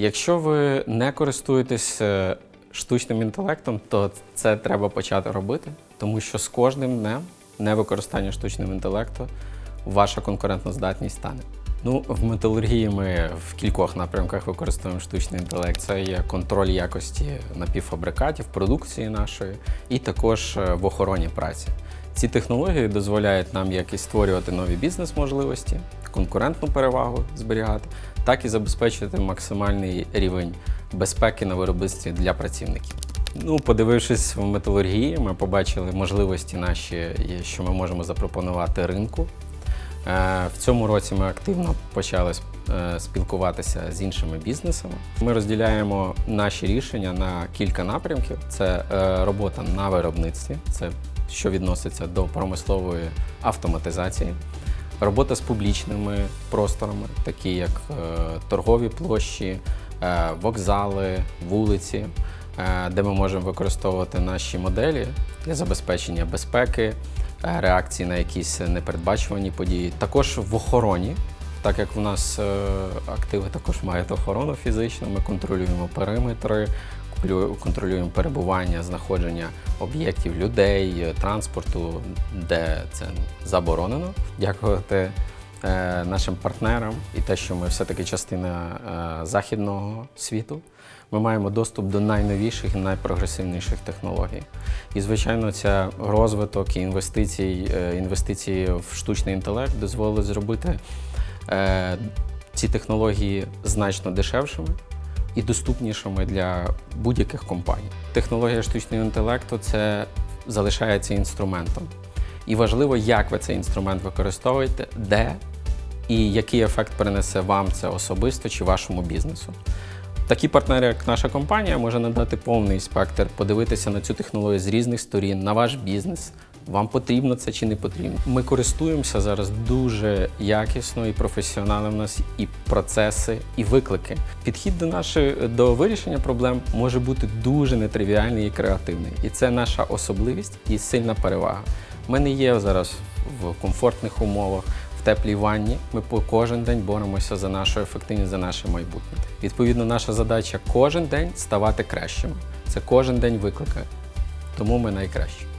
Якщо ви не користуєтесь е, штучним інтелектом, то це треба почати робити, тому що з кожним днем невикористання штучного інтелекту ваша конкурентна здатність стане. Ну, в металургії ми в кількох напрямках використовуємо штучний інтелект. Це є контроль якості напівфабрикатів, продукції нашої, і також е, в охороні праці. Ці технології дозволяють нам як і створювати нові бізнес-можливості, конкурентну перевагу зберігати, так і забезпечити максимальний рівень безпеки на виробництві для працівників. Ну, подивившись в металургії, ми побачили можливості наші, що ми можемо запропонувати ринку. Е, В цьому році ми активно почали е, спілкуватися з іншими бізнесами. Ми розділяємо наші рішення на кілька напрямків: це е, робота на виробництві, це що відноситься до промислової автоматизації, робота з публічними просторами, такі як е, торгові площі, е, вокзали, вулиці, е, де ми можемо використовувати наші моделі для забезпечення безпеки, реакції на якісь непередбачувані події. Також в охороні, так як в нас активи також мають охорону фізичну, ми контролюємо периметри, контролюємо перебування, знаходження об'єктів, людей, е, транспорту, де це заборонено. Дякувати е, нашим партнерам і те, що ми все-таки частина е, західного світу. Ми маємо доступ до найновіших і найпрогресивніших технологій. І, звичайно, ця розвиток і інвестицій, інвестиції в штучний інтелект дозволить зробити ці технології значно дешевшими і доступнішими для будь-яких компаній. Технологія штучного інтелекту це залишається інструментом. І важливо, як ви цей інструмент використовуєте, де і який ефект принесе вам це особисто чи вашому бізнесу. Такі партнери, як наша компанія, може надати повний спектр, подивитися на цю технологію з різних сторін, на ваш бізнес. Вам потрібно це чи не потрібно. Ми користуємося зараз дуже якісно і професіонально. В нас і процеси, і виклики. Підхід до нашої до вирішення проблем може бути дуже нетривіальний і креативний. І це наша особливість і сильна перевага. Ми не є зараз в комфортних умовах, в теплій ванні. Ми по кожен день боремося за нашу ефективність, за наше майбутнє. Відповідно, наша задача кожен день ставати кращими. Це кожен день викликає. Тому ми найкращі.